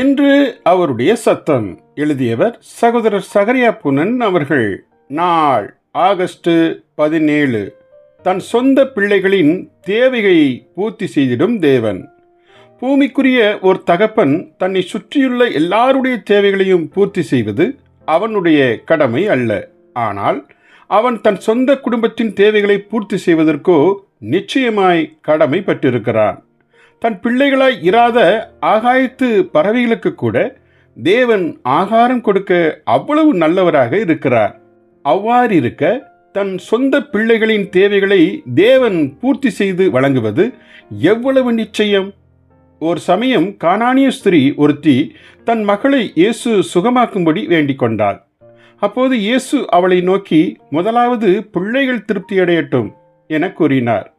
இன்று அவருடைய சத்தம். எழுதியவர் சகோதரர் சகரியா புனன் அவர்கள். நாள் ஆகஸ்ட் பதினேழு. தன் சொந்த பிள்ளைகளின் தேவையை பூர்த்தி செய்திடும் தேவன். பூமிக்குரிய ஒரு தகப்பன் தன்னை சுற்றியுள்ள எல்லாருடைய தேவைகளையும் பூர்த்தி செய்வது அவனுடைய கடமை அல்ல. ஆனால் அவன் தன் சொந்த குடும்பத்தின் தேவைகளை பூர்த்தி செய்வதற்கோ நிச்சயமாய் கடமைப்பட்டிருக்கிறான். தன் பிள்ளைகளாய் இராத ஆகாயத்து பறவைகளுக்கு கூட தேவன் ஆகாரம் கொடுக்க அவ்வளவு நல்லவராக இருக்கிறார். அவ்வாறு இருக்க தன் சொந்த பிள்ளைகளின் தேவைகளை தேவன் பூர்த்தி செய்து வழங்குவது எவ்வளவு நிச்சயம்? ஒரு சமயம் கானானிய ஸ்திரீ ஒருத்தி தன் மகளை இயேசு சுகமாக்கும்படி வேண்டிக் கொண்டாள். அப்போது இயேசு அவளை நோக்கி முதலாவது பிள்ளைகள் திருப்தியடையட்டும் என கூறினார்.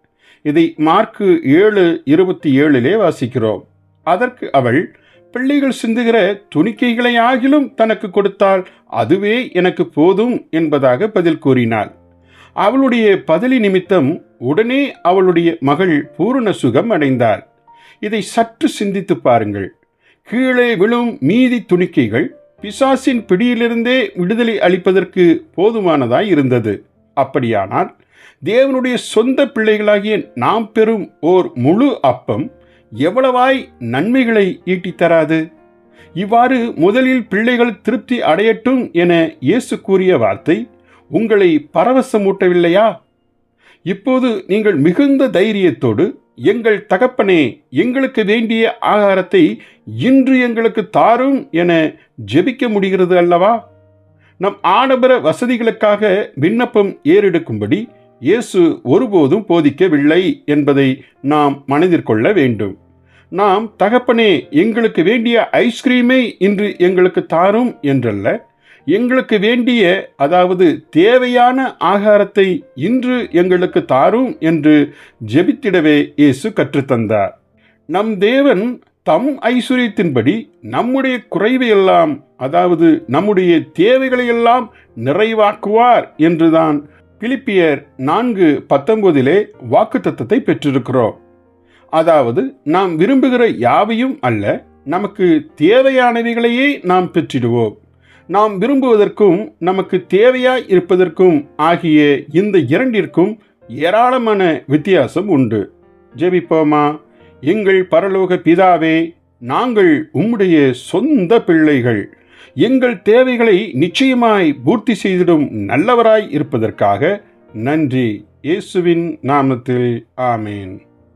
இதை மார்க்கு ஏழு இருபத்தி ஏழிலே வாசிக்கிறோம். அதற்கு அவள் பிள்ளைகள் சிந்துகிற துணிக்கைகளை ஆகிலும் தனக்கு கொடுத்தால் அதுவே எனக்கு போதும் என்பதாக பதில் கூறினாள். அவளுடைய பதிலி நிமித்தம் உடனே அவளுடைய மகள் பூரண சுகம் அடைந்தாள். இதை சற்று சிந்தித்து பாருங்கள். கீழே விழும் மீதி துணிக்கைகள் பிசாசின் பிடியிலிருந்தே விடுதலை அளிப்பதற்கு போதுமானதாய் இருந்தது. அப்படியானால் தேவனுடைய சொந்த பிள்ளைகளாகிய நாம் பெறும் ஓர் முழு அப்பம் எவ்வளவாய் நன்மைகளை ஈட்டித்தராது? இவ்வாறு முதலில் பிள்ளைகள் திருப்தி அடையட்டும் என இயேசு கூறிய வார்த்தை உங்களை பரவசமூட்டவில்லையா? இப்போது நீங்கள் மிகுந்த தைரியத்தோடு எங்கள் தகப்பனே எங்களுக்கு வேண்டிய ஆகாரத்தை இன்று எங்களுக்கு தாரும் என ஜெபிக்க முடிகிறது அல்லவா? நம் ஆடம்பர வசதிகளுக்காக விண்ணப்பம் ஏறெடுக்கும்படி இயேசு ஒருபோதும் போதிக்கவில்லை என்பதை நாம் மனதிற்கொள்ள வேண்டும். நாம் தகப்பனே எங்களுக்கு வேண்டிய ஐஸ்கிரீமை இன்று எங்களுக்கு தாரும் என்றல்ல. எங்களுக்கு வேண்டிய அதாவது தேவையான ஆகாரத்தை இன்று எங்களுக்கு தாரும் என்று ஜெபித்திடவே இயேசு கற்றுத்தந்தார். நம் தேவன் தம் ஐஸ்வர்யத்தின்படி நம்முடைய குறைவையெல்லாம் அதாவது நம்முடைய தேவைகளையெல்லாம் நிறைவாக்குவார் என்றுதான் பிலிப்பியர் நான்கு பத்தொன்பதிலே வாக்குத்தத்தத்தை பெற்றிருக்கிறோம். அதாவது நாம் விரும்புகிற யாவையும் அல்ல நமக்கு தேவையானவைகளையே நாம் பெற்றிடுவோம். நாம் விரும்புவதற்கும் நமக்கு தேவையாய் இருப்பதற்கும் ஆகிய இந்த இரண்டிற்கும் ஏராளமான வித்தியாசம் உண்டு. ஜெபிப்போமா? எங்கள் பரலோக பிதாவே நாங்கள் உம்முடைய சொந்த பிள்ளைகள். எங்கள் தேவைகளை நிச்சயமாய் பூர்த்தி செய்திடும் நல்லவராய் இருப்பதற்காக நன்றி. இயேசுவின் நாமத்தில் ஆமேன்.